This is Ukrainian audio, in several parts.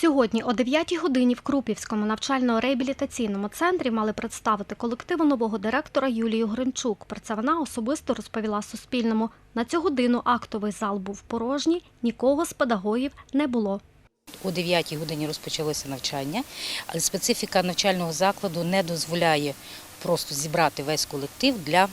Сьогодні о 9 годині в Крупівському навчально-реабілітаційному центрі мали представити колективу нового директора Юлію Гринчук. Про це вона особисто розповіла Суспільному. На цю годину актовий зал був порожній, нікого з педагогів не було. О 9 годині розпочалося навчання, але специфіка навчального закладу не дозволяє просто зібрати весь колектив для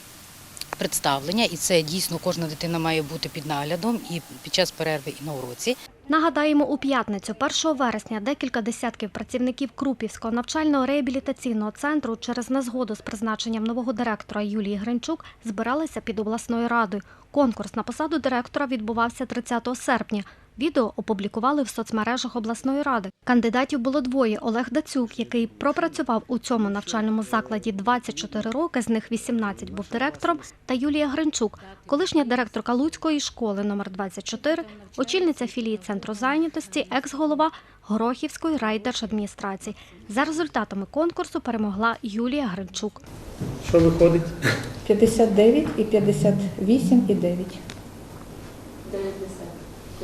представлення. І це дійсно кожна дитина має бути під наглядом і під час перерви, і на уроці. Нагадаємо, у п'ятницю, 1 вересня, декілька десятків працівників Крупівського навчально-реабілітаційного центру через незгоду з призначенням нового директора Юлії Гринчук збиралися під обласною радою. Конкурс на посаду директора відбувався 30 серпня. Відео опублікували в соцмережах обласної ради. Кандидатів було двоє: Олег Дацюк, який пропрацював у цьому навчальному закладі 24 роки, з них 18 був директором, та Юлія Гринчук, колишня директорка Луцької школи номер 24, очільниця філії центру зайнятості, екс-голова Горохівської райдержадміністрації. За результатами конкурсу перемогла Юлія Гринчук. Що виходить? 59 і 58 і 9.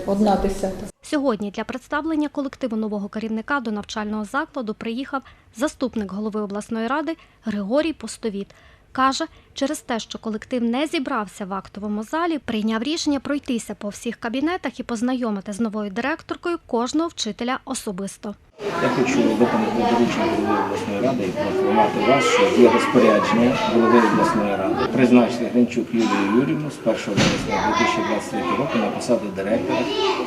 Одна десята. Сьогодні для представлення колективу нового керівника до навчального закладу приїхав заступник голови обласної ради Григорій Постовіт. Каже, через те, що колектив не зібрався в актовому залі, прийняв рішення пройтися по всіх кабінетах і познайомити з новою директоркою кожного вчителя особисто. Я хочу виконати доручення голови обласної ради і проінформувати вас, що є розпорядження голови обласної ради призначити Гринчук Юлію Юрівну з 1 вересня 2023 року на посаду директора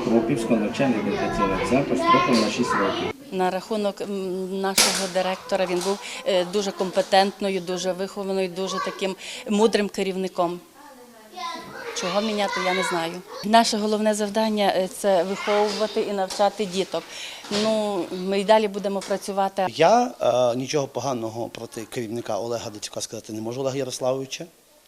Крупівського навчально-реабілітаційного центру строком на 6 років. На рахунок нашого директора він був е, дуже компетентною, дуже вихованою, дуже таким мудрим керівником. Чого міняти, я не знаю. Наше головне завдання е, це виховувати і навчати діток. Ну, ми й далі будемо працювати. Я е, нічого поганого проти керівника Олега Дацюка сказати не можу, Олега Ярославовича.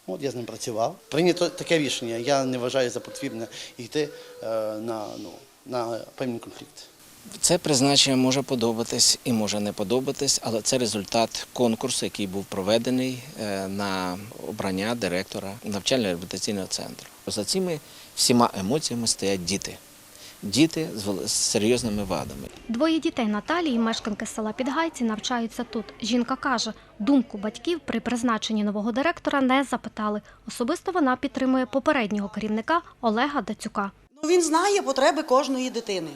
От я з ним працював. Прийнято таке рішення. Я не вважаю за потрібне йти е, на, ну, на певний конфлікт. Це призначення може подобатись і може не подобатись, але це результат конкурсу, який був проведений е, на обрання директора навчально-реабілітаційного центру. За цими всіма емоціями стоять діти. Діти з серйозними вадами. Двоє дітей Наталії, мешканки села Підгайці, навчаються тут. Жінка каже, думку батьків при призначенні нового директора не запитали. Особисто вона підтримує попереднього керівника Олега Дацюка. Ну, він знає потреби кожної дитини.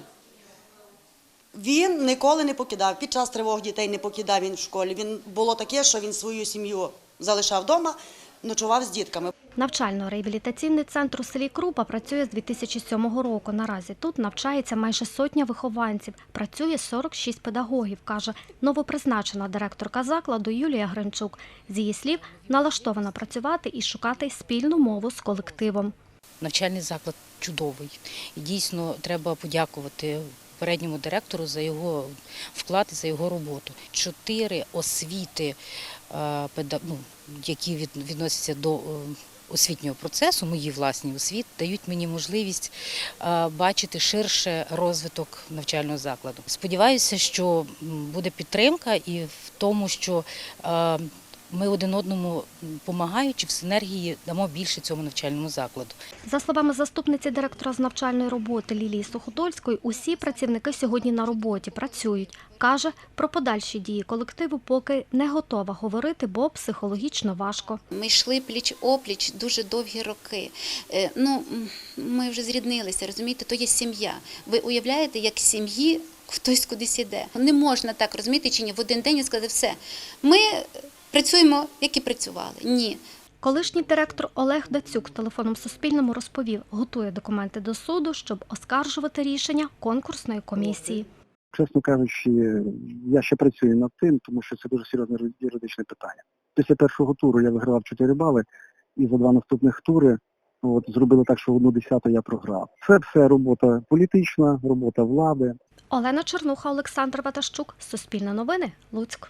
Він ніколи не покидав. Під час тривог дітей не покидав він в школі. Він було таке, що він свою сім'ю залишав вдома, ночував з дітками. Навчально-реабілітаційний центр у селі Крупа працює з 2007 року. Наразі тут навчається майже сотня вихованців. Працює 46 педагогів, каже новопризначена директорка закладу Юлія Гринчук. З її слів, налаштована працювати і шукати спільну мову з колективом. Навчальний заклад чудовий. І дійсно треба подякувати попередньому директору за його вклад за його роботу. Чотири освіти, е, ну, які відносяться до е, освітнього процесу, мої власні освіти, дають мені можливість е, бачити ширше розвиток навчального закладу. Сподіваюся, що буде підтримка і в тому, що ми один одному допомагаючи в синергії дамо більше цьому навчальному закладу. За словами заступниці директора з навчальної роботи Лілії Суходольської, усі працівники сьогодні на роботі працюють. Каже, про подальші дії колективу поки не готова говорити, бо психологічно важко. Ми йшли пліч опліч дуже довгі роки. Е, Ну, ми вже зріднилися, розумієте, то є сім'я. Ви уявляєте, як сім'ї хтось кудись іде. Не можна так розумієте, чи ні в один день сказати, все, ми працюємо, як і працювали. Ні. Колишній директор Олег Дацюк телефоном Суспільному розповів, готує документи до суду, щоб оскаржувати рішення конкурсної комісії. Чесно кажучи, я ще працюю над тим, тому що це дуже серйозне юридичне питання. Після першого туру я вигравав 4 бали, і за два наступних тури от, зробили так, що одну десяту я програв. Це все робота політична, робота влади. Олена Чернуха, Олександр Ватащук, Суспільне новини, Луцьк.